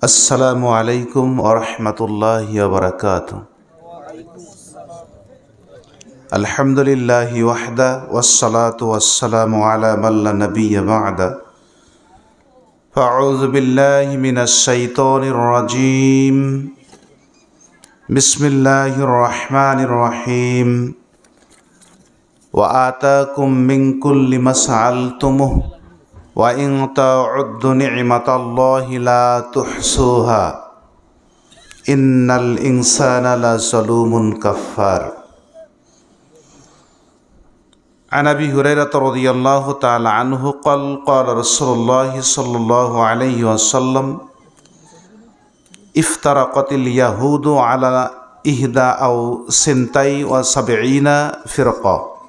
السلام عليكم ورحمة الله وبركاته. الحمد لله وحده والصلاة والسلام على من لا نبي بعده. فأعوذ بالله من الشيطان الرجيم. بسم الله الرحمن الرحيم. وآتاكم من كل ما سألتمه وإن تعدوا نعمة الله لا تحصوها إن الإنسان لظلوم كفار. عن أبي هريرة رضي الله تعالى عنه قال قال رسول الله صلى الله عليه وسلم افترقت اليهود على إحدى أو سنتي وسبعين فرقة.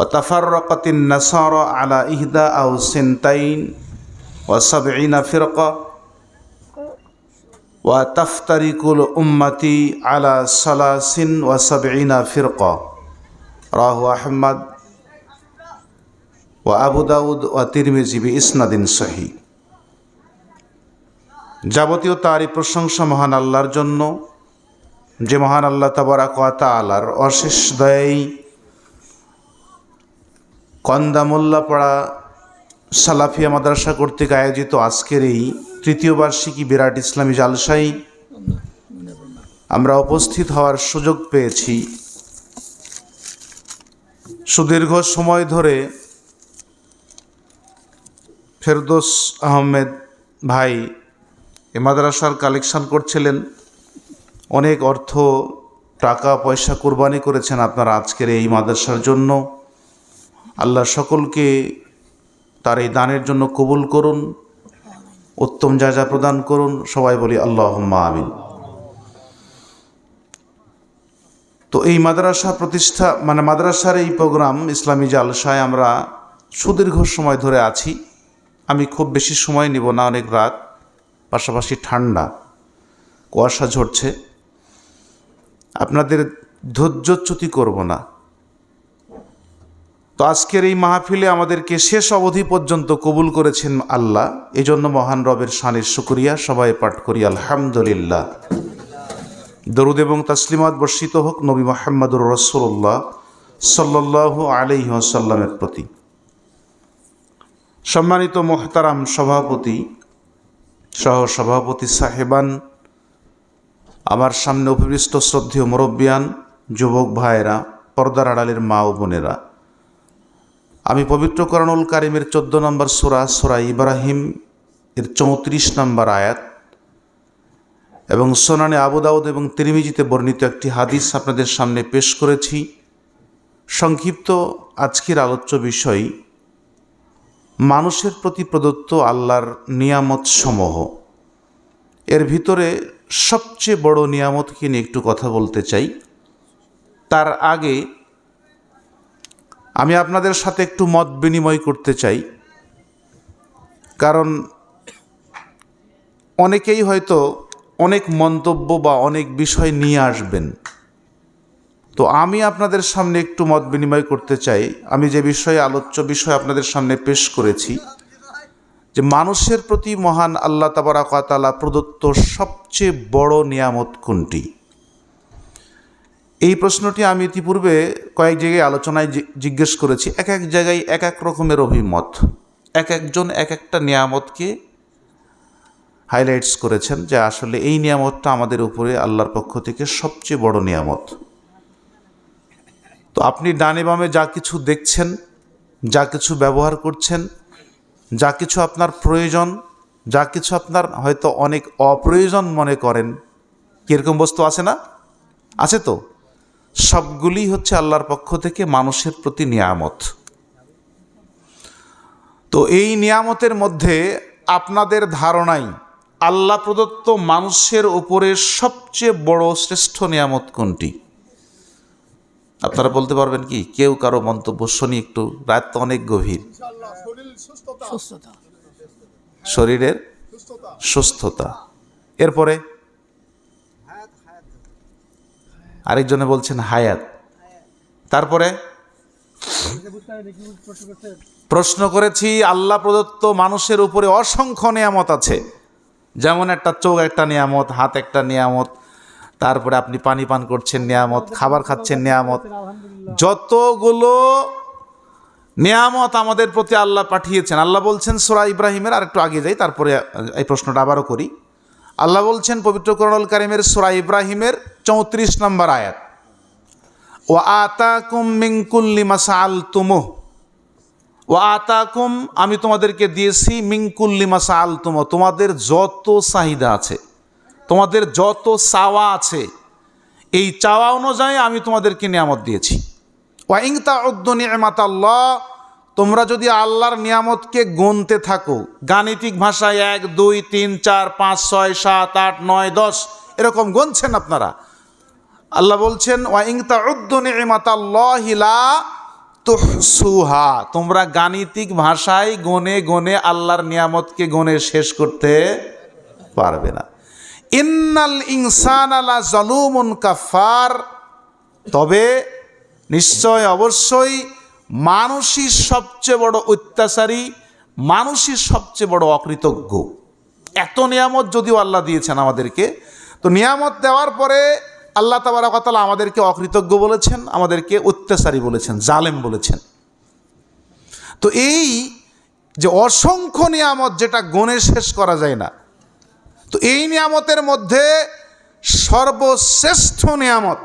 ও তাফারকতিন নাসর আলা ইহদা আউ সিনতাইন ও সাবঈনা ফিরক ওয়া তাফতারিকুল উম্মতি আলা সালাসিন ও সাবঈনা ফিরক। রাহু আহমদ ও আবু দাউদ ও তিরমিজিবি ইসনাদিন সহি যাবতীয় তারই প্রশংসা মহান আল্লাহর জন্য, যে মহান আল্লাহ তাবারাক আলার অশেষ দয়াই কন্দামোল্লাপাড়া সালাফিয়া মাদ্রাসা কর্তৃক আয়োজিত আজকের এই তৃতীয় বার্ষিকী বিরাট ইসলামী জালসাই আমরা উপস্থিত হওয়ার সুযোগ পেয়েছি। সুদীর্ঘ সময় ধরে ফেরদোস আহমেদ ভাই এ মাদ্রাসার কালেকশন করছিলেন। অনেক অর্থ, টাকা, পয়সা কোরবানি করেছেন আপনারা আজকের এই মাদ্রাসার জন্য। আল্লাহ সকলকে তার এই দানের জন্য কবুল করুন, উত্তম যা যা প্রদান করুন, সবাই বলি আল্লাহ আমিন। তো এই মাদ্রাসা প্রতিষ্ঠা মানে মাদ্রাসার এই প্রোগ্রাম ইসলামী জালসায় আমরা সুদীর্ঘ সময় ধরে আছি। আমি খুব বেশি সময় নিব না, অনেক রাত, পাশাপাশি ঠান্ডা, কুয়াশা ঝরছে। আপনাদের ধৈর্যচ্যুতি করব না। তো আজকের এই মাহফিলে আমাদেরকে শেষ অবধি পর্যন্ত কবুল করেছেন আল্লাহ। এই জন্য মহান রবের শানের শুক্রিয়া। সবাই পাঠ করি, আলহামদুলিল্লাহ। দরুদ এবং তাসলিমাত বর্ষিত হোক নবী মোহাম্মদুর রসুল্লাহ সাল্লাহ আলাইসাল্লামের প্রতি। সম্মানিত মোহতারাম সভাপতি সহ সভাপতি সাহেবান, আমার সামনে উপবিষ্ট শ্রদ্ধেয় মুরব্বিয়ান, যুবক ভাইয়েরা, পর্দার আড়ালের মা ও বোনেরা আমি পবিত্র করণুল কারিমের চোদ্দ নম্বর সুরা, সোরা ইব্রাহিম এর চৌত্রিশ নম্বর আয়াত এবং সোনানে আবুদাউদ এবং তিরিমিজিতে বর্ণিত একটি হাদিস আপনাদের সামনে পেশ করেছি। সংক্ষিপ্ত আজকের আলোচ্য বিষয়, মানুষের প্রতি প্রদত্ত আল্লাহর নিয়ামত সমূহ। এর ভিতরে সবচেয়ে বড় নিয়ামতকে নিয়ে একটু কথা বলতে চাই। তার আগে আমি আপনাদের সাথে একটু মত বিনিময় করতে চাই। কারণ অনেকেই হয়তো অনেক মন্তব্য বা অনেক বিষয় নিয়ে আসবেন। তো আমি আপনাদের সামনে একটু মত বিনিময় করতে চাই। আমি যে বিষয়ে, আলোচ্য বিষয় আপনাদের সামনে পেশ করেছি, যে মানুষের প্রতি মহান আল্লাহ তাবারাকাতালা প্রদত্ত সবচেয়ে বড় নিয়ামত কোনটি? এই প্রশ্নটি আমি ইতিপূর্বে কয়েক জায়গায় আলোচনায় জিজ্ঞেস করেছি। এক এক জায়গায় এক এক রকমের অভিমত। এক একজন এক একটা নিয়ামতকে হাইলাইটস করেছেন যে আসলে এই নিয়ামতটা আমাদের উপরে আল্লাহর পক্ষ থেকে সবচেয়ে বড় নিয়ামত। তো আপনি ডানে বামে যা কিছু দেখছেন, যা কিছু ব্যবহার করছেন, যা কিছু আপনার প্রয়োজন, যা কিছু আপনার হয়তো অনেক অপ্রয়োজন মনে করেন, কীরকম বস্তু আছে না? আছে তো? সবগুলি হচ্ছে আল্লাহর পক্ষ থেকে মানুষের প্রতি নিয়ামত। তো এই নিয়ামতের মধ্যে আপনাদের ধারণাই আল্লাহ প্রদত্ত মানুষের উপরে সবচেয়ে বড় শ্রেষ্ঠ নিয়ামত কোনটি? আপনারা বলতে পারবেন কি? কেউ কারও মন্তব্য শুনি একটু রাত তো অনেক গভীর। শরীরের সুস্থতা। এরপরে আরেকজনে বলছেন হায়াত। তারপরে প্রশ্ন করেছি, আল্লাহ প্রদত্ত মানুষের উপরে অসংখ্য নিয়ামত আছে। যেমন একটা চোখ, একটা নিয়ামত, হাত, একটা নিয়ামত, তারপরে আপনি পানি পান করছেন, নিয়ামত, খাবার খাচ্ছেন, নিয়ামত। যতগুলো নিয়ামত আমাদের প্রতি আল্লাহ পাঠিয়েছেন, আল্লাহ বলছেন, সোরা ইব্রাহিমের আর একটু আগে যাই, তারপরে এই প্রশ্নটা আবারও করি। আল্লাহ বলছেন পবিত্র করণল কারিমের সোরা ইব্রাহিমের চৌত্রিশ নম্বর আয়াত। ও আতাকুম মিঙ্কুল্লি মাসা আল তুমুহ ও আতাকুম, আমি তোমাদেরকে দিয়েছি মিঙ্কুল্লি মাসা আল তুম তোমাদের যত চাহিদা আছে, তোমাদের যত চাওয়া আছে, এই চাওয়া অনুযায়ী আমি তোমাদেরকে নিয়ামত দিয়েছি। ওয়াইংতা উদ্দনিয়ামাত আল্লাহ তোমরা যদি আল্লাহর নিয়ামতকে গুনতে থাকো, গাণিতিক ভাষায় এক, দুই, তিন, চার, পাঁচ, ছয়, সাত, আট, নয়, দশ, এরকম গুনছেন আপনারা। আল্লাহ বলছেন ওয়াইংতা উদ্দনিয়ামাত আল্লাহিলা তুহসুহা। তোমরা গাণিতিক ভাষায় গনে গনে আল্লাহর নিয়ামতকে গনে শেষ করতে পারবে না। ইন্নাল ইনসান আলা জলুমুন কাফার তবে নিশ্চয় অবশ্যই মানুষই সবচেয়ে বড় অত্যাচারী, মানুষই সবচেয়ে বড় অকৃতজ্ঞ। এত নিয়ামত যদিও আল্লাহ দিয়েছেন আমাদেরকে, তো নিয়ামত দেওয়ার পরে আল্লাহ তাবারাকাতালা আমাদেরকে অকৃতজ্ঞ বলেছেন, আমাদেরকে অত্যাচারী বলেছেন, জালেম বলেছেন। তো এই যে অসংখ্য নিয়ামত যেটা গণে শেষ করা যায় না, তো এই নিয়ামতের মধ্যে সর্বশ্রেষ্ঠ নিয়ামত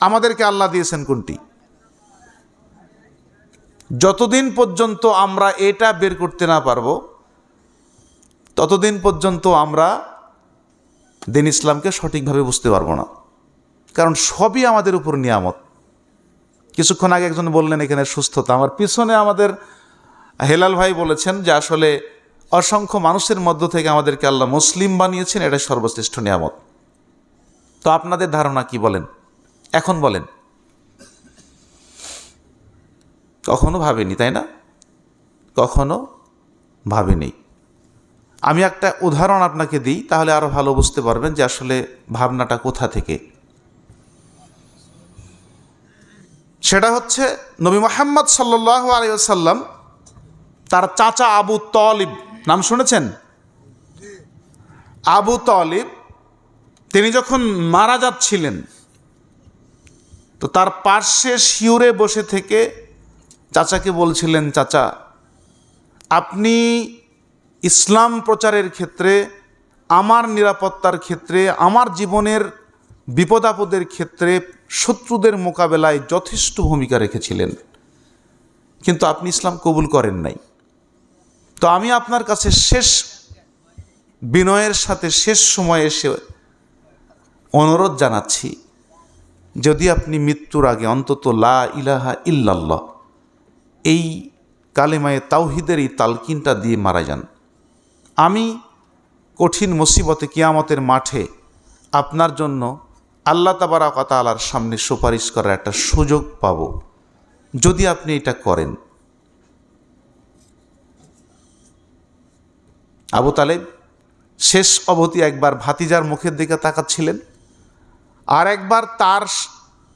আমাদেরকে আল্লাহ দিয়েছেন কোনটি? যতদিন পর্যন্ত আমরা এটা বের করতে না পারব, ততদিন পর্যন্ত আমরা দিন ইসলামকে সঠিকভাবে বুঝতে পারব না। কারণ সবই আমাদের উপর নিয়ামত। কিছুক্ষণ আগে একজন বললেন এখানে সুস্থতা। আমার পিছনে আমাদের হেলাল ভাই বলেছেন যে আসলে অসংখ্য মানুষের মধ্য থেকে আমাদেরকে আল্লাহ মুসলিম বানিয়েছেন এটা সর্বশ্রেষ্ঠ নিয়ামত। তো আপনাদের ধারণা কি বলেন? এখন বলেন। কখনো ভাবিনি, তাই না? কখনো ভাবিনি। আমি একটা উদাহরণ আপনাকে দিই, তাহলে আরও ভালো বুঝতে পারবেন যে আসলে ভাবনাটা কোথা থেকে। সেটা হচ্ছে নবী মোহাম্মদ সাল্লাহ আলিয়াল্লাম তার চাচা আবু তলিব, নাম শুনেছেন? আবু তলিব, তিনি যখন মারা যাচ্ছিলেন, তো তার পার্শ্বে শিউরে বসে থেকে চাচাকে বলছিলেন, চাচা, আপনি ইসলাম প্রচারের ক্ষেত্রে, আমার নিরাপত্তার ক্ষেত্রে, আমার জীবনের বিপদাপদের ক্ষেত্রে শত্রুদের মোকাবেলায় যথেষ্ট ভূমিকা রেখেছিলেন। কিন্তু আপনি ইসলাম কবুল করেন নাই। তো আমি আপনার কাছে শেষ বিনয়ের সাথে শেষ সময়ে এসে অনুরোধ জানাচ্ছি, যদি আপনি মৃত্যুর আগে অন্তত লা ইলাহা ইল্লাল্লাহ এই কালেমায়ে তাওহিদের এই তালকিনটা দিয়ে মারা যান। আমি কঠিন মুসিবতে কিয়ামতের মাঠে আপনার জন্য আল্লাহ তাবারাকাতালার সামনে সুপারিশ করার একটা সুযোগ পাব। যদি আপনি এটা করেন। আবু তালেব শেষ অবধি একবার ভাতিজার মুখের দিকে তাকাচ্ছিলেন আর একবার তার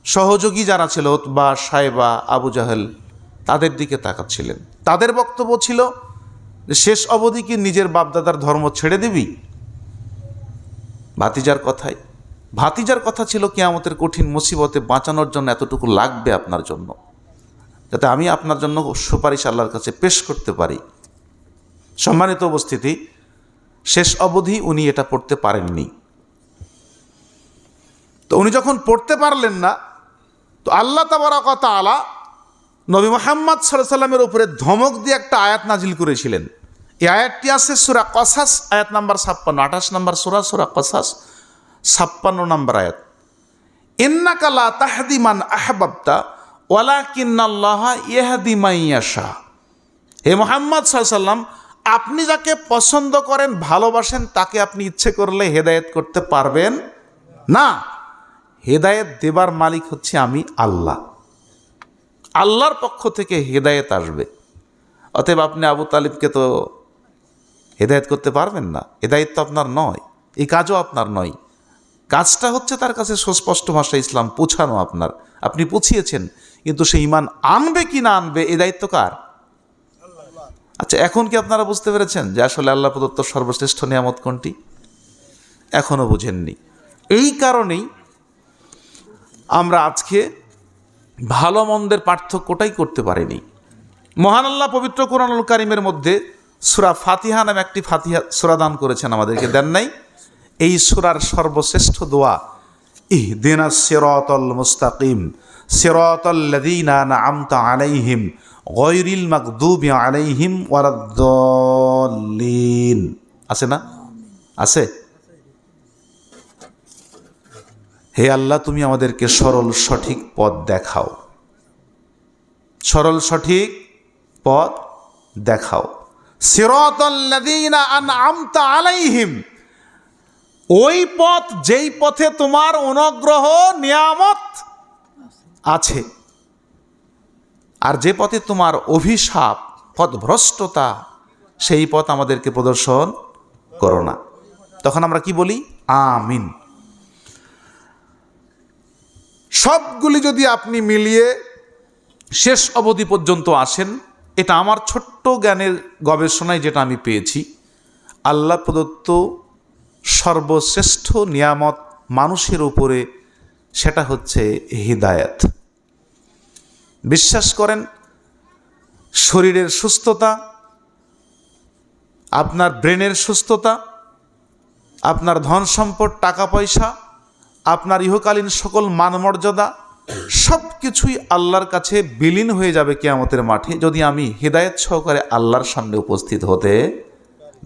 সহযোগী যারা ছিল বা সাহেবা আবু জাহেল তাদের দিকে তাকাচ্ছিলেন। তাদের বক্তব্য ছিল শেষ অবধি কি নিজের বাপদাদার ধর্ম ছেড়ে দিবি? ভাতিজার কথাই। ভাতিজার কথা ছিল, কিয়ামতের কঠিন মুসিবতে বাঁচানোর জন্য এতটুকু লাগবে আপনার জন্য, যাতে আমি আপনার জন্য সুপারিশ আল্লাহর কাছে পেশ করতে পারি। সম্মানিত উপস্থিতি, শেষ অবধি উনি এটা পড়তে পারেননি। তো উনি যখন পড়তে পারলেন না, তো আল্লাহ তাবারাকত আলা নবী মোহাম্মদ সাল্লাহ সাল্লামের উপরে ধমক দিয়ে একটা আয়াত নাজিল করেছিলেন। এই আয়াতটি আছে সুরা কসাস, আয়াত নাম্বার ছাপ্পান্ন, আঠাশ নাম্বার সুরা সুরা কসাস, ছাপ্পান্ন নাম্বার আয়াত। ইন্নাকালা তাহাদিমান আহবাবতা ওয়ালা কিন্নাল্লাহ ইহাদি মাইয়াশা হে মোহাম্মদ সাল্লাম, আপনি যাকে পছন্দ করেন, ভালোবাসেন, তাকে আপনি ইচ্ছে করলে হেদায়েত করতে পারবেন না। হেদায়েত দেবার মালিক হচ্ছে আমি আল্লাহ। আল্লাহর পক্ষ থেকে হেদায়েত আসবে। অতএব আপনি আবু তালিবকে তো হেদায়েত করতে পারবেন না। হেদায়েত তো আপনার নয় এই কাজও আপনার নয়। কাজটা হচ্ছে তার কাছে সুস্পষ্ট ভাষায় ইসলাম পৌঁছানো আপনার। আপনি পুছিয়েছেন, কিন্তু সে ইমান আনবে কি না আনবে, এ দায়িত্ব কার? আচ্ছা এখন কি আপনারা বুঝতে পেরেছেন যে আসলে আল্লাহ প্রদত্ত সর্বশ্রেষ্ঠ নিয়ামত কোনটি? এখনও বুঝেননি। এই কারণেই আমরা আজকে ভালো মন্দের পার্থক্যটাই করতে পারেনি। মহান আল্লাহ পবিত্র কোরআনুল কারিমের মধ্যে সুরা ফাতিহা নামে একটি ফাতিহা সুরা দান করেছেন, আমাদেরকে দেন নাই। এই সুরার সর্বশ্রেষ্ঠ দোয়া ইহ দিনা সিরতল মুস্তাকিম না আমতা আলাইহিম গয়রিল মাকদুবি আলাইহিম ওয়ারাদ্দলিন আছে না? আছে? হে আল্লাহ, তুমি আমাদেরকে সরল, সঠিক পথ দেখাও। সরল, সঠিক পথ দেখাও। আনআমতা আলাইহিম, ওই পথ যেই পথে তোমার অনুগ্রহ, নিয়ামত আছে। আর যে পথে তোমার অভিশাপ, পথভ্রষ্টতা, সেই পথ আমাদেরকে প্রদর্শন করো না। তখন আমরা কি বলি? আমিন। সবগুলি যদি আপনি মিলিয়ে শেষ অবধি পর্যন্ত আসেন, এটা আমার ছোট্ট জ্ঞানের গবেষণায় যেটা আমি পেয়েছি, আল্লাহ প্রদত্ত সর্বশ্রেষ্ঠ নিয়ামত মানুষের উপরে, সেটা হচ্ছে হৃদায়ত। বিশ্বাস করেন, শরীরের সুস্থতা, আপনার ব্রেনের সুস্থতা, আপনার ধন সম্পদ, টাকা পয়সা আপনার ইহকালীন সকল মানমর্যাদা সব কিছুই আল্লাহর কাছে বিলীন হয়ে যাবে কেয়ামতের মাঠে, যদি আমি হৃদায়ত সহকারে আল্লাহর সামনে উপস্থিত হতে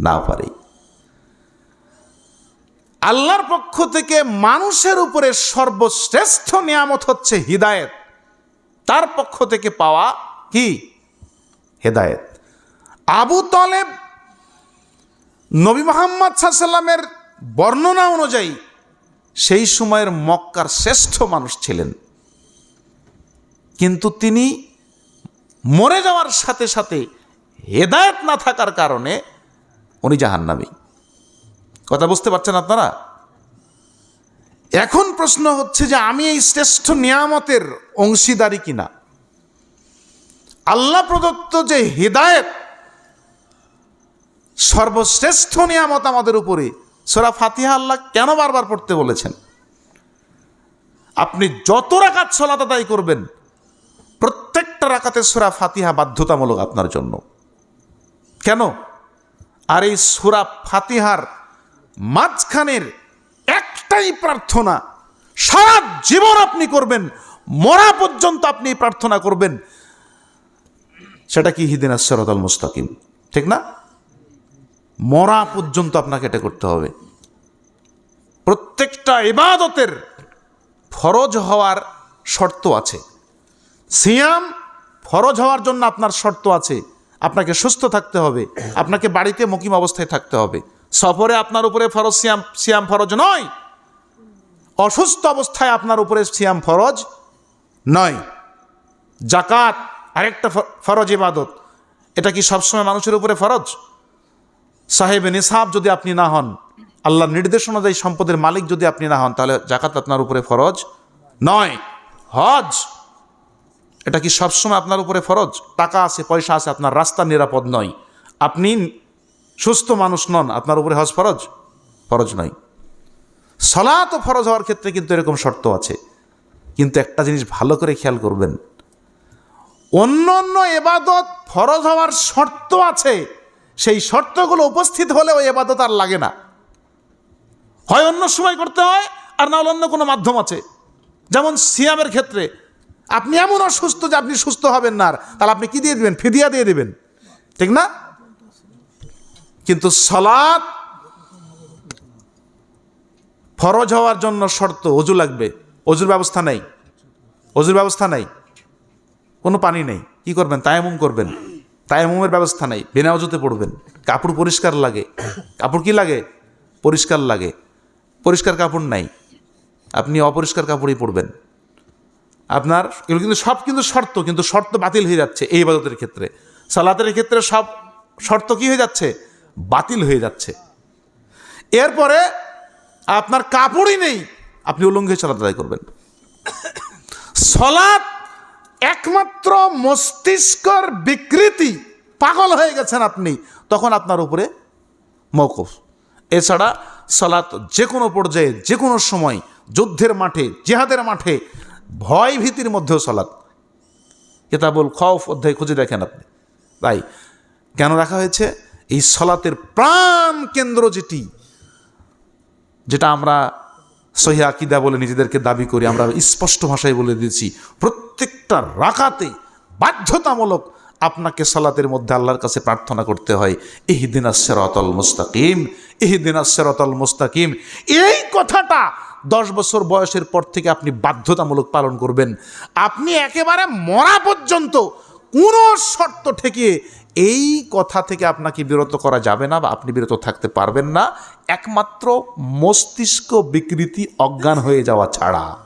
না পারি। আল্লাহর পক্ষ থেকে মানুষের উপরে সর্বশ্রেষ্ঠ নিয়ামত হচ্ছে হৃদায়ত। তার পক্ষ থেকে পাওয়া কি? হেদায়েত। আবু তলেব নবী মোহাম্মদ সাল্লামের বর্ণনা অনুযায়ী সেই সময়ের মক্কার শ্রেষ্ঠ মানুষ ছিলেন। কিন্তু তিনি মরে যাওয়ার সাথে সাথে হেদায়ত না থাকার কারণে উনি জাহান্নামী। কথা বুঝতে পারছেন আপনারা? এখন প্রশ্ন হচ্ছে যে আমি এই শ্রেষ্ঠ নিয়ামতের অংশীদারি কিনা? আল্লাহ প্রদত্ত যে হৃদায়ত সর্বশ্রেষ্ঠ নিয়ামত আমাদের উপরে সোরা ফাতিহা আল্লাহ কেন বারবার পড়তে বলেছেন? আপনি যত রাকাত সলাত আদায় করবেন, প্রত্যেকটা রাকাতে সোরা ফাতিহা বাধ্যতামূলক আপনার জন্য। কেন? আর এই সুরা ফাতিহার মাঝখানের একটাই প্রার্থনা, সারা জীবন আপনি করবেন, মরা পর্যন্ত আপনি প্রার্থনা করবেন, সেটা কি? হিদিন আসরতাল মুস্তাকিম। ঠিক না? মরা পর্যন্ত আপনাকে এটা করতে হবে। প্রত্যেকটা ইবাদতের ফরজ হওয়ার শর্ত আছে। সিয়াম ফরজ হওয়ার জন্য আপনার শর্ত আছে। আপনাকে সুস্থ থাকতে হবে। আপনাকে বাড়িতে মকিম অবস্থায় থাকতে হবে। সফরে আপনার উপরে ফরজ সিয়াম সিয়াম ফরজ নয়। অসুস্থ অবস্থায় আপনার উপরে সিয়াম ফরজ নয়। জাকাত আরেকটা ফরজ ইবাদত। এটা কি সবসময় মানুষের উপরে ফরজ? সাহেব নিসাব যদি আপনি না হন, আল্লাহর নির্দেশ অনুযায়ী সম্পদের মালিক যদি আপনি না হন, তাহলে জাকাত আপনার উপরে ফরজ নয়। হজ, এটা কি সবসময় আপনার উপরে ফরজ? টাকা আছে, পয়সা আছে, আপনার রাস্তা নিরাপদ নয়। আপনি সুস্থ মানুষ নন, আপনার উপরে হজ ফরজ? ফরজ নয়। সলাত ফরজ হওয়ার ক্ষেত্রে কিন্তু এরকম শর্ত আছে। কিন্তু একটা জিনিস ভালো করে খেয়াল করবেন। অন্য অন্য এবাদত ফরজ হওয়ার শর্ত আছে। সেই শর্তগুলো উপস্থিত হলে ওই এবাদত আর লাগে না। হয় অন্য সময় করতে হয়, আর না হলে অন্য কোনো মাধ্যম আছে। যেমন সিয়ামের ক্ষেত্রে, আপনি এমন অসুস্থ যে আপনি সুস্থ হবেন না আর। তাহলে আপনি কি দিয়ে দেবেন? ফিদিয়া দিয়ে দেবেন। ঠিক না? কিন্তু সলাদ ফরজ হওয়ার জন্য শর্ত, অজু লাগবে। অজুর ব্যবস্থা নেই। অজুর ব্যবস্থা নেই। কোনো পানি নেই। কি করবেন? তায়ামুম করবেন। তায়ামুমের ব্যবস্থা নেই, বিনা অজুতে পড়বেন। কাপড় পরিষ্কার লাগে। কাপড় কি লাগে? পরিষ্কার লাগে। পরিষ্কার কাপড় নাই। আপনি অপরিষ্কার কাপড়ই পরবেন আপনার এগুলো কিন্তু সব কিন্তু শর্ত কিন্তু শর্ত বাতিল হয়ে যাচ্ছে এই ইবাদতের ক্ষেত্রে। সালাতের ক্ষেত্রে সব শর্ত কি হয়ে যাচ্ছে? বাতিল হয়ে যাচ্ছে। এরপরে আপনার কাপড়ই নেই, আপনি হয়ে সালাত আদায় করবেন। সলাৎ একমাত্র মস্তিষ্কর বিকৃতি পাগল হয়ে গেছেন আপনি, তখন আপনার উপরে মৌকুফ এছাড়া সালাত যে কোনো পর্যায়ে যে কোনো সময়, যুদ্ধের মাঠে, জেহাদের মাঠে ভয় ভীতির মধ্যেও সালাত। কেতাবুল খফ অধ্যায় খুঁজে দেখেন আপনি। তাই কেন রাখা হয়েছে? এই সলাতের প্রাণ কেন্দ্র যেটি, যেটা আমরা সহি আকিদা বলে নিজেদেরকে দাবি করি, আমরা স্পষ্ট ভাষায় বলে দিয়েছি, প্রত্যেকটা রাকাতে বাধ্যতামূলক আপনাকে সালাতের মধ্যে আল্লাহর কাছে প্রার্থনা করতে হয়, ইহদিন সেরতল মুস্তাকিম, ইহদিন সেরতল মুস্তাকিম। এই কথাটা দশ বছর বয়সের পর থেকে আপনি বাধ্যতামূলক পালন করবেন। আপনি একেবারে মরা পর্যন্ত কোনো শর্ত ঠেকিয়ে এই কথা থেকে আপনাকে বিরত করা যাবে না বা আপনি বিরত থাকতে পারবেন না। একমাত্র মস্তিষ্ক বিকৃতি অজ্ঞান হয়ে যাওয়া ছাড়া।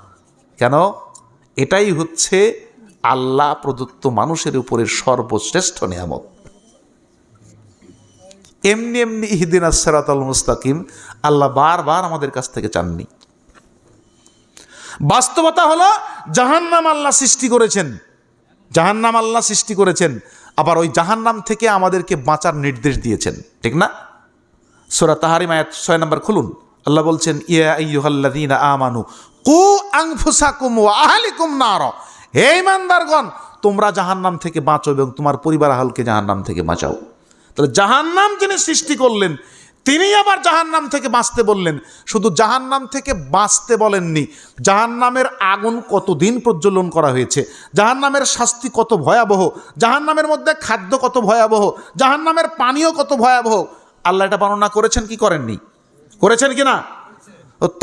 কেন? এটাই হচ্ছে আল্লাহ প্রদত্ত মানুষের উপরে সর্বশ্রেষ্ঠ নিয়ামত। এমনি এমনি ইহদিন আসরাতাল মুস্তাকিম, আল্লাহ বারবার আমাদের কাছ থেকে চাননি। বাস্তবতা হলো, জাহান্নাম আল্লাহ সৃষ্টি করেছেন। জাহান্নাম আল্লাহ সৃষ্টি করেছেন। আবার ওই জাহান্নাম থেকে আমাদেরকে বাঁচার নির্দেশ দিয়েছেন, ঠিক না? সোরা তাহারি মায়াত ছয় নম্বর খুলুন। আল্লাহ বলছেন, ইয়া আমানু কু হে ইমানদারগণ তোমরা জাহান্নাম থেকে বাঁচো এবং তোমার পরিবার আহলকে জাহান্নাম থেকে বাঁচাও। তাহলে জাহান্নাম যিনি সৃষ্টি করলেন তিনি আবার জাহান্নাম থেকে বাঁচতে বললেন। শুধু জাহান্নাম থেকে বাঁচতে বলেননি, জাহান্নামের আগুন কতদিন প্রজ্বলন করা হয়েছে, জাহান্নামের শাস্তি কত ভয়াবহ, জাহান্নামের মধ্যে খাদ্য কত ভয়াবহ, জাহান্নামের পানীয় কত ভয়াবহ। আল্লাহ এটা বর্ণনা করেছেন কি করেননি? করেছেন কি না?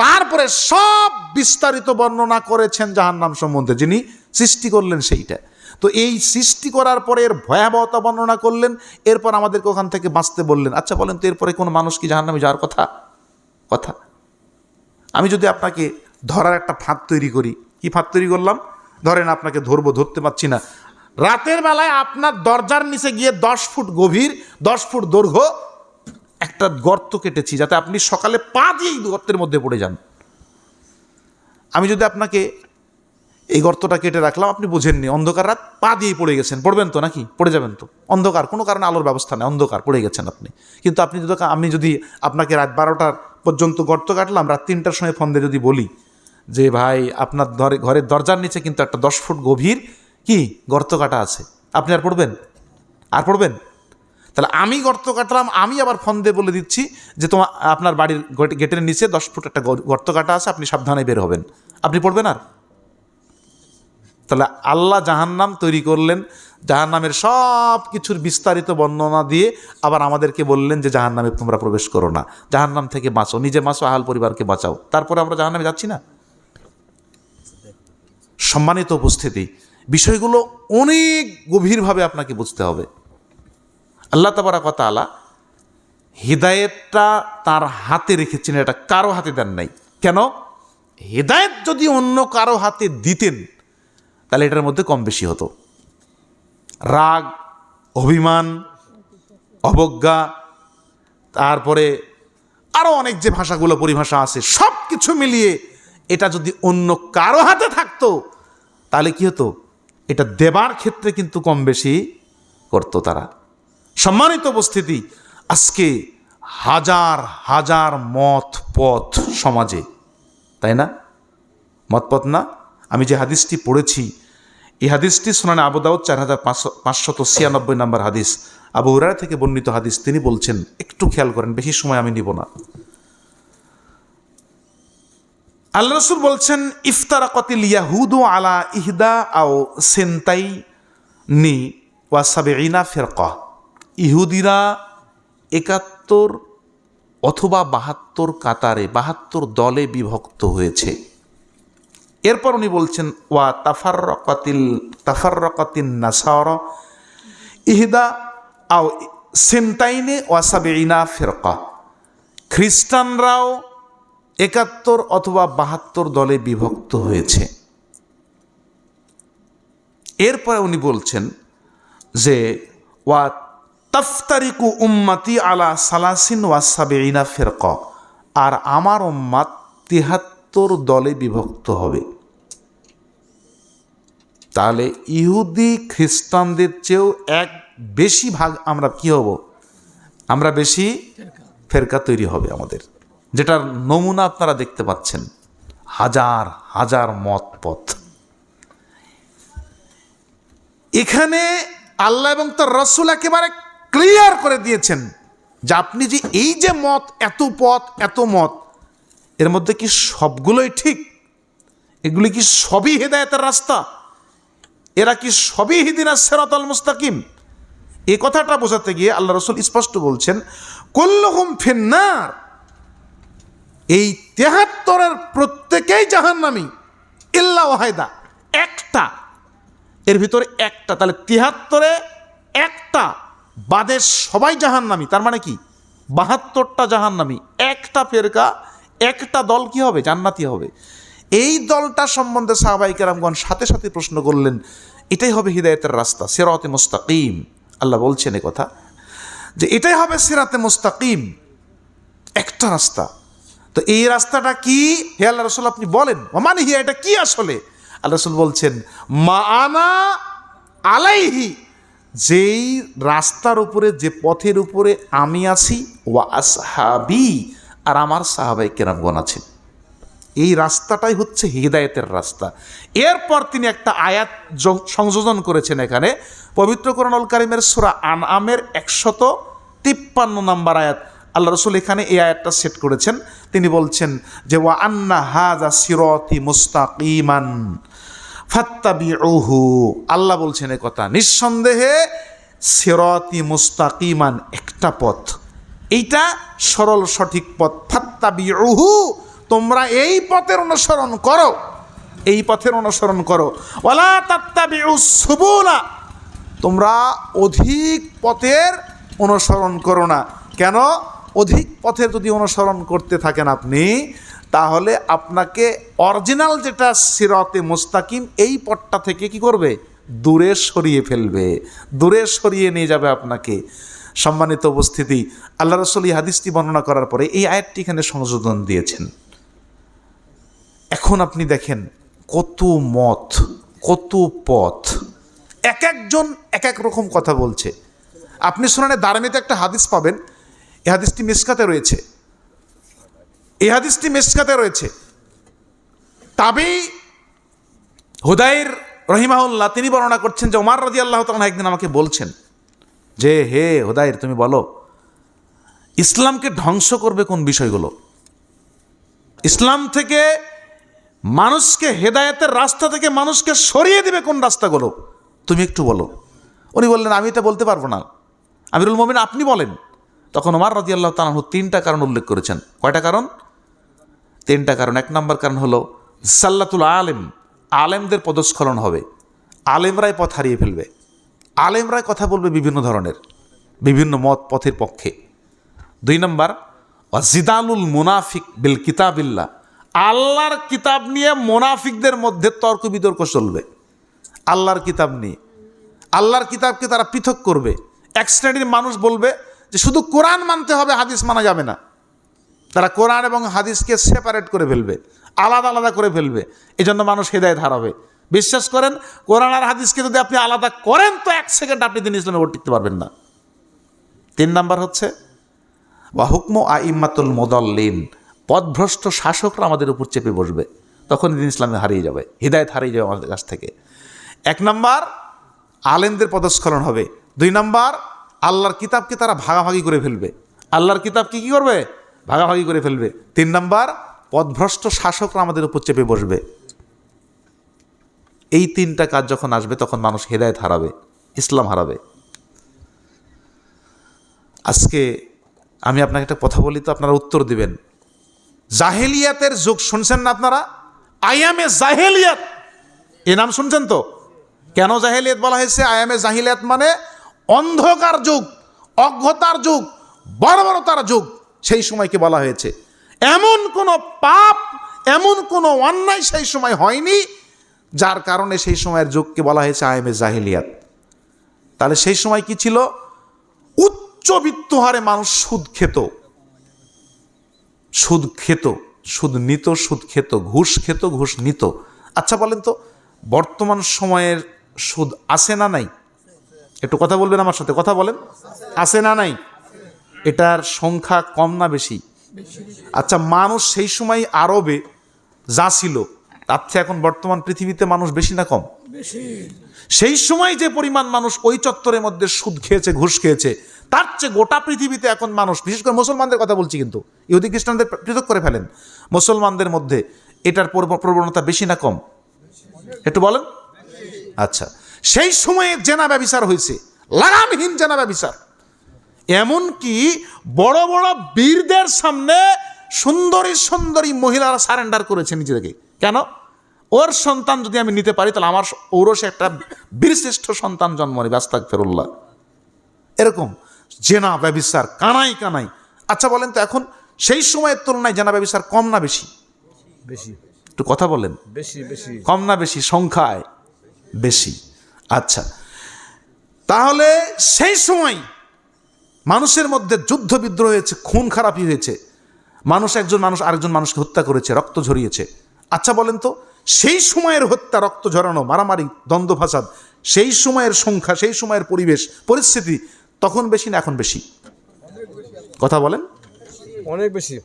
তারপরে সব বিস্তারিত বর্ণনা করেছেন জাহান্নাম সম্বন্ধে, যিনি সৃষ্টি করলেন সেইটা। তো এই সৃষ্টি করার পরে এর ভয়াবহতা বর্ণনা করলেন, এরপর আমাদেরকে ওখান থেকে বাঁচতে বললেন। আচ্ছা বলেন তো, এরপরে কোনো মানুষ কি জাহান্নামে যাওয়ার কথা? কথা। আমি যদি আপনাকে ধরার একটা ফাঁদ তৈরি করি, কি ফাঁদ তৈরি করলাম? ধরেন আপনাকে ধরবো, ধরতে পারছি না। রাতের বেলায় আপনার দরজার নিচে গিয়ে দশ ফুট গভীর, দশ ফুট দৈর্ঘ্য একটা গর্ত কেটেছি, যাতে আপনি সকালে পা দিয়ে এই গর্তের মধ্যে পড়ে যান। আমি যদি আপনাকে এই গর্তটা কেটে রাখলাম, আপনি বুঝেননি, অন্ধকার রাত পা দিয়ে পড়ে গেছেন। পড়বেন তো নাকি? পড়ে যাবেন তো। অন্ধকার, কোনো কারণে আলোর ব্যবস্থা নেই, অন্ধকার, পড়ে গেছেন আপনি। কিন্তু আপনি যদি আমি যদি আপনাকে রাত বারোটার পর্যন্ত গর্ত কাটলাম, রাত তিনটার সময় ফোন দিয়ে যদি বলি যে, ভাই, আপনার ধরে ঘরের দরজার নিচে কিন্তু একটা দশ ফুট গভীর কি গর্ত কাটা আছে, আপনি আর পড়বেন? আর পড়বেন? তাহলে আমি গর্ত কাটলাম, আমি আবার ফোন দিয়ে বলে দিচ্ছি যে তোমার আপনার বাড়ির গেটের নিচে দশ ফুট একটা গর্ত কাটা আছে, আপনি সাবধানে বের হবেন। আপনি পড়বেন আর? তাহলে আল্লাহ জাহান্নাম তৈরি করলেন, জাহান্নামের সব কিছুর বিস্তারিত বর্ণনা দিয়ে আবার আমাদেরকে বললেন যে জাহান্নামে তোমরা প্রবেশ করো না। জাহান্নাম থেকে বাঁচো, নিজে বাঁচো, আহাল পরিবারকে বাঁচাও। তারপরে আমরা জাহান্নামে যাচ্ছি না? সম্মানিত উপস্থিতি, বিষয়গুলো অনেক গভীরভাবে আপনাকে বুঝতে হবে। আল্লাহ তাবারা কথা আলা হৃদায়তটা তার হাতে রেখেছেন এটা কারও হাতে দেন নাই। কেন? হৃদায়ত যদি অন্য কারও হাতে দিতেন তাহলে এটার মধ্যে কম বেশি হতো। রাগ, অভিমান, অবজ্ঞা, তারপরে আরও অনেক যে ভাষাগুলো, পরিভাষা আছে সব কিছু মিলিয়ে এটা যদি অন্য কারও হাতে থাকতো, তাহলে কি হতো? এটা দেবার ক্ষেত্রে কিন্তু কম বেশি করতো তারা। সম্মানিত উপস্থিতি, আজকে হাজার হাজার মত পথ সমাজে, তাই না? মতপথ না? আমি যে হাদিসটি পড়েছি এই হাদিসটি শোনানে আবুদাউদ চার হাজার পাঁচশো পাঁচশত ছিয়ানব্বই নম্বর হাদিস। আবু হুরারা থেকে বর্ণিত হাদিস তিনি বলছেন, একটু খেয়াল করেন, বেশি সময় আমি নিব না। আল্লাহ রসুল বলছেন ইফতারা কতিল ইয়াহুদু আলা ইহদা আও সেন্তাই নি ওয়াসাবে ইনা ফেরকা। ইহুদিরা একাত্তর অথবা বাহাত্তর কাতারে, বাহাত্তর দলে বিভক্ত হয়েছে। এরপর উনি বলছেন, ওয়া তাফার রকাতিল তাফার রকাতিন নাসার, ইহদা আও সেন্তাইনে ওয়াসাবেইনা ফেরকা। খ্রিস্টানরাও একাত্তর অথবা বাহাত্তর দলে বিভক্ত হয়েছে। এরপরে উনি বলছেন যে, ওয়া তফতারিকু উম্মাতি আলা সালাসিন ওয়াসাবেইনা ফেরক। আর আমার উম্মাত তিহাত্তর দলে বিভক্ত হবে। তাহলে ইহুদি খ্রিস্টানদের চেয়েও এক বেশি ভাগ আমরা কি হব? আমরা বেশি ফেরকা তৈরি হবে আমাদের। যেটার নমুনা আপনারা দেখতে পাচ্ছেন। হাজার হাজার মত পথ। এখানে আল্লাহ এবং তার রসুল একেবারে ক্লিয়ার করে দিয়েছেন যে আপনি যে এই যে মত, এত পথ, এত মত, এর মধ্যে কি সবগুলোই ঠিক? এগুলি কি সবই হেদায়তের রাস্তা? এরা কি সবই হিদিনা সেরাতল মুস্তাকিম? এই কথাটা বোঝাতে গিয়ে আল্লাহ রসুল স্পষ্ট বলছেন, কল্লহম ফিন্নার। এই তেহাত্তরের প্রত্যেকেই জাহান্নামী, ইল্লা ওয়াহেদা, একটা। এর ভিতরে একটা, তাহলে তিহাত্তরে একটা, বাদে সবাই জাহান্নামী। তার মানে কি? বাহাত্তরটা জাহান্নামী, একটা ফেরকা, একটা দল কি হবে? জান্নাতি হবে। এই দলটা সম্বন্ধে সাহাবাই কেরামগণ সাথে সাথে প্রশ্ন করলেন, এটাই হবে হৃদায়তের রাস্তা, সেরাতে মুস্তাকিম। আল্লাহ বলছেন এ কথা, যে এটাই হবে সিরাতে মুস্তাকিম, একটা রাস্তা। তো এই রাস্তাটা কি? হে আল্লাহ রসুল, আপনি বলেন। মানে হিয়া, এটা কি আসলে? আল্লাহ রসুল বলছেন, মা আনা আলাইহি, যেই রাস্তার উপরে, যে পথের উপরে আমি আছি, ওয়া আসহাবি, আর আমার সাহাবাই কেরামগণ আছেন। এই রাস্তাটাই হচ্ছে হৃদায়তের রাস্তা। এরপর তিনি একটা আয়াত সংযোজন করেছেন এখানে। পবিত্র করণল কারিমের সুরা আন আমের একশত তিপ্পান্ন নাম্বার আয়াত। আল্লাহ রসুল এখানে এই আয়াতটা সেট করেছেন। তিনি বলছেন যে, ওয়া আন্না হাজা সিরতি মুস্তাকিমান ফাত্তাবিউহু। আল্লাহ বলছেন এ কথা, নিঃসন্দেহে সিরতি মুস্তাকিমান একটা পথ। এইটা সরল সঠিক পথ। ফাত্তাবিউহু তোমরা এই পথের অনুসরণ করো। এই পথের অনুসরণ করো। ওয়ালা তাত্তাবিউ সুবুলা। তোমরা অধিক পথের অনুসরণ করো না। কেন? অধিক পথের যদি অনুসরণ করতে থাকেন আপনি, তাহলে আপনাকে অরিজিনাল যেটা সিরতে মুস্তাকিম, এই পথটা থেকে কি করবে? দূরে সরিয়ে ফেলবে। দূরে সরিয়ে নিয়ে যাবে আপনাকে। সম্মানিত উপস্থিতি, আল্লাহ রসুল হাদিসটি বর্ণনা করার পরে এই আয়াতটি এখানে সংশোধন দিয়েছেন। এখন আপনি দেখেন কত মত, কত পথ। এক একজন এক এক রকম কথা বলছে। আপনি শোনানে দারমিতে একটা হাদিস পাবেন এই হাদিসটি মিসকাতে রয়েছে। এই হাদিসটি মিসকাতে রয়েছে। তাবেই হুদাইর রহিমাউল্লাহ তিনি বর্ণনা করছেন যে ওমার রাজি আল্লাহ তালা একদিন আমাকে বলছেন যে, হে হুদাইর, তুমি বলো, ইসলামকে ধ্বংস করবে কোন বিষয়গুলো? ইসলাম থেকে মানুষকে হেদায়েতের রাস্তা থেকে মানুষকে সরিয়ে দিবে কোন রাস্তাগুলো? তুমি একটু বলো। উনি বললেন, আমি এটা বলতে পারব না। আমিরুল মমিন, আপনি বলেন। তখন ওমার রাজি আল্লাহ তালাহু তিনটা কারণ উল্লেখ করেছেন। কয়টা কারণ? তিনটা কারণ। এক নম্বর কারণ হলো, সাল্লাতুল আলেম, আলেমদের পদস্খলন হবে। আলেমরাই পথ হারিয়ে ফেলবে। আলেমরাই কথা বলবে বিভিন্ন ধরনের, বিভিন্ন মত পথের পক্ষে। দুই নম্বর জিদালুল মুনাফিক বিল কিতাবিল্লা আল্লাহর কিতাব নিয়ে মোনাফিকদের মধ্যে তর্ক বিতর্ক চলবে। আল্লাহর কিতাব নিয়ে। আল্লাহর কিতাবকে তারা পৃথক করবে। এক শ্রেণির মানুষ বলবে যে শুধু কোরআন মানতে হবে, হাদিস মানা যাবে না। তারা কোরআন এবং হাদিসকে সেপারেট করে ফেলবে, আলাদা আলাদা করে ফেলবে। এই জন্য মানুষ হেদায়ত ধারাবে বিশ্বাস করেন, কোরআন আর হাদিসকে যদি আপনি আলাদা করেন, তো এক সেকেন্ড আপনি দিন ইসলামে ভোট টিকতে পারবেন না। তিন নাম্বার হচ্ছে বা হুকম আইম্মাতুল মোদল্লিন। পথভ্রষ্ট শাসকরা আমাদের উপর চেপে বসবে। তখন দিন ইসলামে হারিয়ে যাবে। হৃদায়ত হারিয়ে যাবে আমাদের কাছ থেকে। এক নাম্বার, আলেমদের পদস্খলন হবে। দুই নাম্বার, আল্লাহর কিতাবকে তারা ভাগাভাগি করে ফেলবে। আল্লাহর কিতাবকে কি করবে? ভাগাভাগি করে ফেলবে। তিন নাম্বার পদভ্রষ্ট শাসকরা আমাদের উপর চেপে বসবে। এই তিনটা কাজ যখন আসবে, তখন মানুষ হেদায়ত হারাবে, ইসলাম হারাবে। আজকে আমি আপনাকে একটা কথা বলি, তো আপনারা উত্তর দিবেন। জাহেলিয়াতের যুগ শুনছেন না আপনারা? আয়ামে জাহেলিয়াত। এ নাম শুনছেন তো? কেন জাহেলিয়াত বলা হয়েছে? আয়ামে জাহিলিয়াত মানে অন্ধকার যুগ, অজ্ঞতার যুগ, বর্বরতার যুগ, সেই সময়কে বলা হয়েছে। এমন কোনো পাপ, এমন কোনো অন্যায় সেই সময় হয়নি, যার কারণে সেই সময়ের যুগকে বলা হয়েছে আয়ামে জাহিলিয়াত। তাহলে সেই সময় কি ছিল? উচ্চবিত্ত হারে মানুষ সুদ খেত। সুদ খেত সুদ নিত সুদ খেত ঘুষ খেত ঘুষ নিত। আচ্ছা বলেন তো বর্তমান সময়ের সুদ আছে না নাই? একটু কথা বলবেন আমার সাথে কথা বলেন। আছে না নাই? এটার সংখ্যা কম না বেশি? আচ্ছা মানুষ সেই সময় আরবে যা ছিল তার থেকে এখন বর্তমান পৃথিবীতে মানুষ বেশি না কম? সেই সময় যে পরিমাণ মানুষ ওই চত্বরের মধ্যে সুদ খেয়েছে ঘুষ খেয়েছে তার চেয়ে গোটা পৃথিবীতে এখন মানুষ, বিশেষ করে মুসলমানদের কথা বলছি কিন্তু, ইহুদি খ্রিস্টানদের পৃথক করে ফেলেন। মুসলমানদের মধ্যে এটার প্রব- প্রবণতা বেশি না কম? একটু বলেন। আচ্ছা সেই সময়ে জেনা ব্যবিচার হয়েছে, লাগামহীন জেনা ব্যবিচার। এমনকি বড় বড় বীরদের সামনে সুন্দরী সুন্দরী মহিলারা সারেন্ডার করেছে নিজেদেরকে। কেন? ওর সন্তান যদি আমি নিতে পারি, তাহলে আমার ঔরসে একটা বীরশ্রেষ্ঠ সন্তান জন্ম নেবে আস্তাক ফেরুল্লাহ এরকম। জেনা ব্যবিচার কানাই কানাই। আচ্ছা বলেন তো এখন সেই সময়ের তুলনায় জেনা ব্যবিচার কম না বেশি? বেশি। একটু কথা বলেন। বেশি বেশি। কম না বেশি সংখ্যায় বেশি। আচ্ছা। তাহলে সেই সময় মানুষের মধ্যে যুদ্ধ বিদ্রোহ হয়েছে খুন খারাপি হয়েছে। মানুষ একজন মানুষ আরেকজন মানুষকে হত্যা করেছে রক্ত ঝরিয়েছে। আচ্ছা বলেন তো সেই সময়ের হত্যা রক্ত ঝরানো মারামারি দ্বন্দ্ব ফাসাদ সেই সময়ের সংখ্যা সেই সময়ের পরিবেশ পরিস্থিতি তখন বেশি না এখন বেশি? কথা বলেন। অনেক বেশি।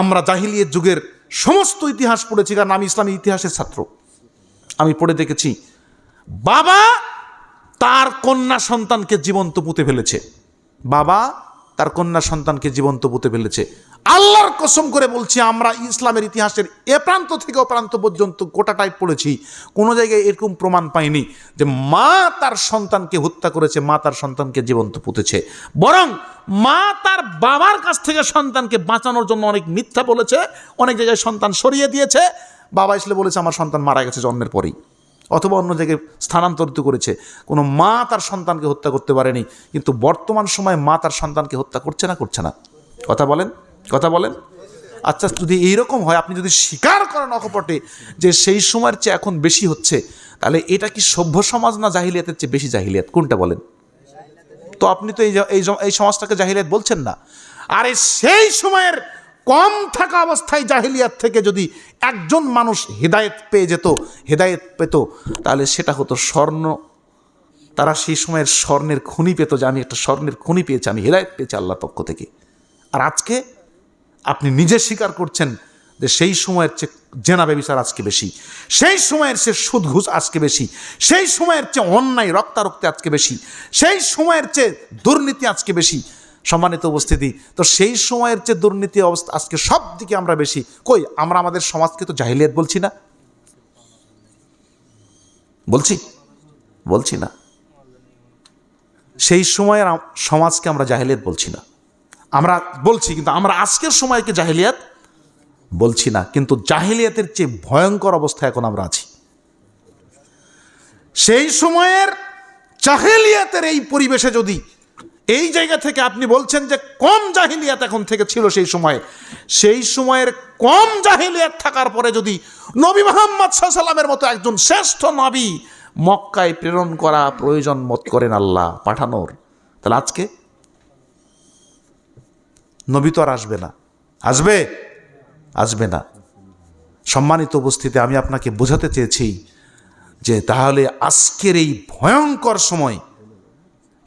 আমরা জাহিলিয়ের যুগের সমস্ত ইতিহাস পড়েছি কারণ আমি ইসলামী ইতিহাসের ছাত্র। আমি পড়ে দেখেছি বাবা তার কন্যা সন্তানকে জীবন্ত পুঁতে ফেলেছে। বাবা তার কন্যা সন্তানকে জীবন্ত পুঁতে ফেলেছে। আল্লাহর কসম করে বলছি, আমরা ইসলামের ইতিহাসের এ প্রান্ত থেকে ও প্রান্ত পর্যন্ত গোটাটাই পড়েছি। কোনো জায়গায় এরকম প্রমাণ পাইনি যে মা তার সন্তানকে হত্যা করেছে, মা তার সন্তানকে জীবন্ত পুঁতেছে। বরং মা তার বাবার কাছ থেকে সন্তানকে বাঁচানোর জন্য অনেক মিথ্যা বলেছে, অনেক জায়গায় সন্তান সরিয়ে দিয়েছে। বাবা এসলে বলেছে, আমার সন্তান মারা গেছে জন্মের পরেই। অথবা অন্য জায়গায় স্থানান্তরিত করেছে, কোনো মা তার সন্তানকে হত্যা করতে পারেনি, কিন্তু বর্তমান সময়ে মা তার সন্তানকে হত্যা করছে না করছে না। কথা বলেন। কথা বলেন? আচ্ছা যদি এইরকম হয়, আপনি যদি স্বীকার করেন অকপটে যে সেই সময়ের চেয়ে এখন বেশি হচ্ছে, তাহলে এটা কি সভ্য সমাজ না জাহিলিয়াতের চেয়ে বেশি জাহিলিয়াত? কোনটা বলেন? তো আপনি তো এই এই সমাজটাকে জাহিলিয়াত বলছেন না। আরে সেই সময়ের কম থাকা অবস্থায় জাহিলিয়াত থেকে যদি একজন মানুষ হেদায়েত পেয়ে যেত, হেদায়েত পেত, তাহলে সেটা হতো স্বর্ণ। তারা সেই সময়ের স্বর্ণের খুনি পেত যে আমি একটা স্বর্ণের খুনি পেয়েছি, আমি হেদায়েত পেয়েছি আল্লাহর পক্ষ থেকে। আর আজকে আপনি নিজে স্বীকার করছেন যে সেই সময়ের চেয়ে জেনা ব্যবিচার আজকে বেশি, সেই সময়ের চেয়ে সুদ ঘুষ আজকে বেশি, সেই সময়ের চেয়ে অন্যায় রক্তারক্তে আজকে বেশি, সেই সময়ের চেয়ে দুর্নীতি আজকে বেশি। সম্মানিত উপস্থিতি, তো সেই সময়ের চেয়ে দুর্নীতি অবস্থা আজকে সব দিকে আমরা বেশি। কই, আমরা আমাদের সমাজকে তো জাহিলিয়াত বলছি না? বলছি? বলছি না। সেই সময়ের সমাজকে আমরা জাহিলিয়াত বলছি না। আমরা বলছি, কিন্তু আমরা আজকের সময়কে জাহিলিয়াত বলছি না, কিন্তু জাহিলিয়াতের চেয়ে ভয়ঙ্কর অবস্থা এখন আমরা আছি। সেই সময়ের জাহেলিয়াতের এই পরিবেশে যদি এই জায়গা থেকে আপনি বলছেন যে কম জাহিলিয়াত এখন থেকে ছিল সেই সময়ে, সেই সময়ের কম জাহিলিয়াত থাকার পরে যদি নবী মোহাম্মদ সাল্লামের মতো একজন শ্রেষ্ঠ নবী মক্কায় প্রেরণ করা প্রয়োজন মত করেন আল্লাহ পাঠানোর, তাহলে আজকে নবী তো আর আসবে না। আসবে? আসবে না। সম্মানিত উপস্থিতি, আমি আপনাকে বোঝাতে চেয়েছি যে তাহলে আজকের এই ভয়ঙ্কর সময়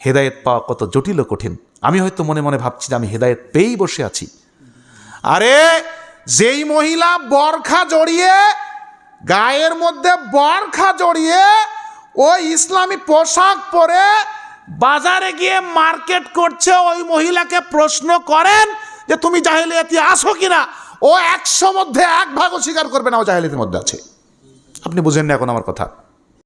হেদায়েত পাওয়া কত জটিল কঠিন। আমি হয়তো মনে মনে ভাবছি যে আমি হেদায়েত পেয়েই বসে আছি। আরে, যেই মহিলা বরখা জড়িয়ে, গায়ের মধ্যে বরখা জড়িয়ে, ও ইসলামী পোশাক পরে বাজারে গিয়ে মার্কেট করছে, ওই মহিলাকে প্রশ্ন করেন যে, তুমি জাহেলিয়াতি আসো কিনা? ও একশো মধ্যে এক ভাগও স্বীকার করবে না, ও জাহেলিয়াতির মধ্যে আছে। আপনি বুঝেন না এখন আমার কথা।